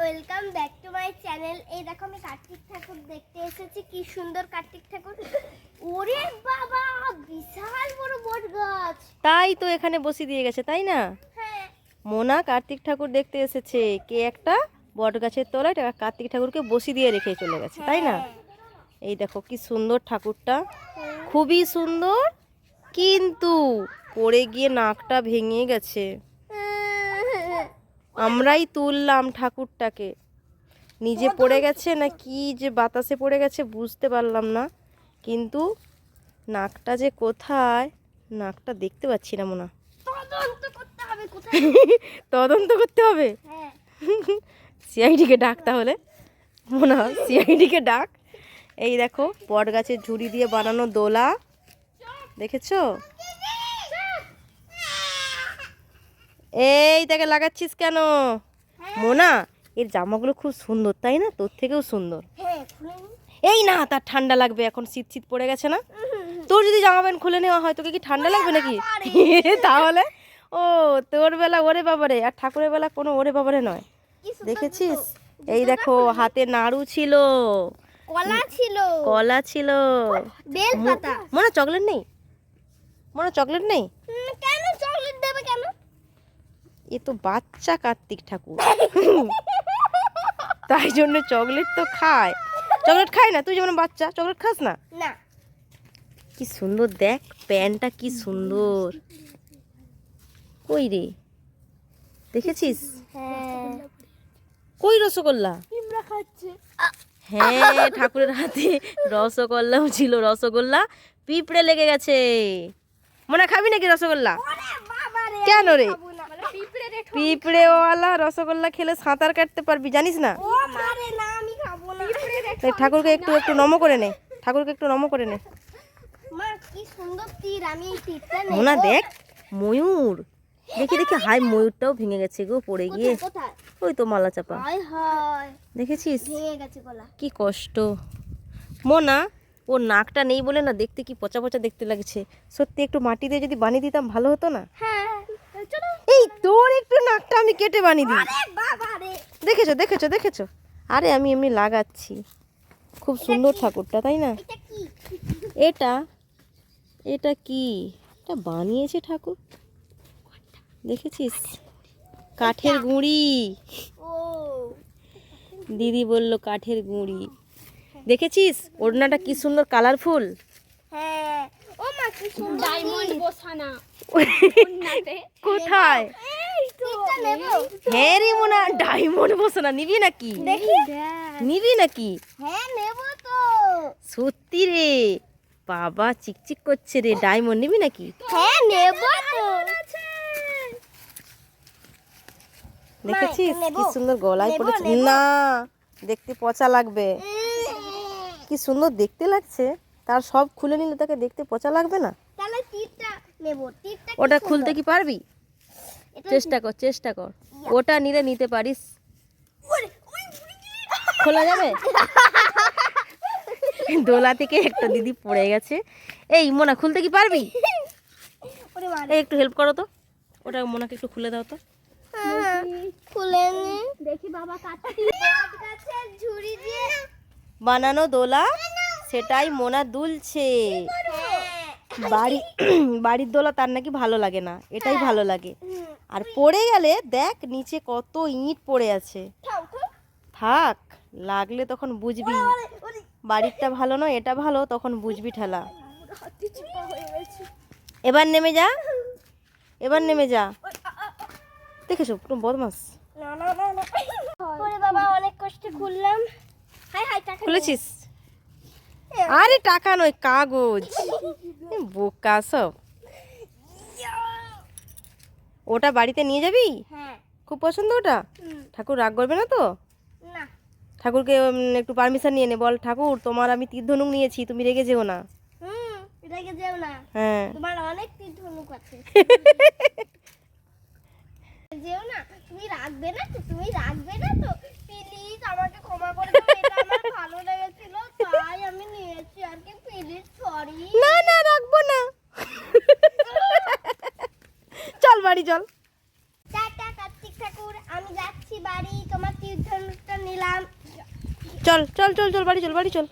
Welcome back to my channel. এই দেখো আমি কার্তিক ঠাকুর দেখতে এসেছি। কি সুন্দর কার্তিক ঠাকুর। ওরে বাবা বিশাল বড় বট গাছ। তাই তো এখানে বসি দিয়ে গেছে তাই না? হ্যাঁ। মোনা কার্তিক ঠাকুর দেখতে এসেছে। কে একটা বট গাছের তলায় কার্তিক ঠাকুরকে বসি দিয়ে রেখে চলে গেছে তাই না? এই দেখো কি সুন্দর ঠাকুরটা। খুবই সুন্দর কিন্তু পড়ে গিয়ে নাকটা ভেঙে গেছে। আমরাই তুললাম ঠাকুরটাকে। নিজে পড়ে গেছে না কি যে বাতাসে পড়ে গেছে বুঝতে পারলাম না। কিন্তু নাকটা যে কোথায় নাকটা দেখতে পাচ্ছি না মোনা। তদন্ত করতে হবে হ্যাঁ। সিআইডিকে ডাক তাহলে। মোনা সিআইডিকে ডাক। এই দেখো বট গাছের ঝুড়ি দিয়ে বানানো দোলা। দেখেছ? এই তাকে লাগাচ্ছিস কেন মোনা এর জামাগুলো খুব সুন্দর তাই না তোর থেকেও সুন্দর হ্যাঁ। এই না তার ঠান্ডা লাগবে এখন শীত শীত পড়ে গেছে না তোর যদি জামা প্যান্ট খুলে নেওয়া হয় তোকে কি ঠান্ডা লাগবে নাকি তাহলে ও তোর বেলা ওরে বাবারে আর ঠাকুরের বেলা কোনো ওরে বাবারে নয় দেখেছিস এই দেখো হাতে নাড়ু ছিল কলা ছিল কলা ছিল বেল পাতা মনে চকলেট নেই মনে চকলেট নেই হুম, কেন চকলেট দেবে কেন এ তো বাচ্চা কার্তিক ঠাকুর। তাই জন্য চকলেট তো খায়। চকলেট খায় না? তুই যেমন বাচ্চা চকলেট খাস না? না। কি সুন্দর দেখ প্যান্টটা কি সুন্দর। কই রে? দেখেছিস? হ্যাঁ। কই রসগোল্লা? হ্যাঁ ঠাকুরের হাতে রসগোল্লাও ছিল রসগোল্লা পিঁপড়ে লেগে গেছে। মনে খাবি নাকি রসগোল্লা? কেন রে? পিঁপড়েওয়ালা রসগোল্লা খেলে সাঁতার কাটতে পারবি জানিস না? ও ঠাকুরকে একটু একটু নম করে নে ঠাকুরকে একটু নম করে নে। মোনা দেখ ময়ূর। দেখি দেখি হাই ময়ূরটাও ভেঙে গেছে গো পড়ে গিয়ে। ওই তো মালা চাপা। হায় হায়। দেখেছিস? কি কষ্ট। মোনা ওর নাকটা নেই বলে না দেখতে কি পচা পচা দেখতে লাগছে। সত্যি একটু মাটি দিয়ে যদি বানিয়ে দিতাম ভালো হতো না? হ্যাঁ এই তোর একটু নাকটা আমি কেটে বানিয়ে দিই। দেখেছ দেখেছ দেখেছ? আরে আমি এমনি লাগাচ্ছি। খুব সুন্দর ঠাকুরটা তাই না? এটা এটা কি? এটা বানিয়েছে ঠাকুর। দেখেছিস? কাঠের গুঁড়ি। ও। দিদি বলল কাঠের গুঁড়ি। দেখেছিস? ওড়নাটা কি সুন্দর কালারফুল হ্যাঁ। ও মা কি সুন্দর। ডায়মন্ড বসানা। কোথায়? এই তো। নেব। হ্যাঁ রে মোনা ডায়মন্ড বসানা নিবি নাকি? নিবি নাকি? হ্যাঁ নেব তো। সত্যি রে। বাবা চিকচিক করছে রে। ডায়মন্ড নিবি নাকি? হ্যাঁ নেব তো। দেখেছিস? কি সুন্দর গলায় পড়েছে। না দেখতে পচা লাগবে। কি সুন্দর দেখতে লাগছে। তার সব খুলে নিলে তাকে দেখতে পচা লাগবে না? তাহলে তীরটা নেব। কি ওটা খুলতে কি পারবি? চেষ্টা কর চেষ্টা কর। ওটা নিলে নিতে পারিস। ওরে, ওই, ওই, খোলা যাবে? দোলা থেকে একটা দিদি পড়ে গেছে। এই মোনা খুলতে কি পারবি? এই একটু হেল্প করো তো। ওটা মোনাকে একটু খুলে দাও তো। হ্যাঁ, খুলে দেখি বাবা কাটতে ঝুড়ি দিয়ে বানানো দোলা। সেটাই মোনা দুলছে। বাড়ি বাড়ির দোলা তার নাকি ভালো লাগে না এটাই ভালো লাগে। আর পড়ে গেলে দেখ নিচে কত ইট পড়ে আছে। থাক লাগলে তখন বুঝবি। বাড়িরটা ভালো নয় এটা ভালো তখন বুঝবি ঠেলা। এবার নেমে যা এবার নেমে যা। দেখেছ পুরো বদমাস। না, না, না, না। ওরে বাবা অনেক কষ্টে খুললাম। হাই হাই টাকা খুলেছিস? আরে টাকা নয় কাগজ। বোকা সব। ওটা বাড়িতে নিয়ে যাবি? হ্যাঁ। খুব পছন্দ ওটা? ঠাকুর রাগ করবে না তো? ঠাকুরকে একটু পারমিশন নিয়ে নে। বল ঠাকুর তোমার আমি তীর ধনুক নিয়েছি তুমি রেগে যেও না। হ্যাঁ। তোমার অনেক তীর আছে। যেও না। তুমি রাখবে না তো? তুমি রাখবে না তো? প্লিজ আমাকে জল। কার্তিক ঠাকুর আমি যাচ্ছি বাড়ি নিলাম। চল চল চল চল বাড়ি চল বাড়ি চল।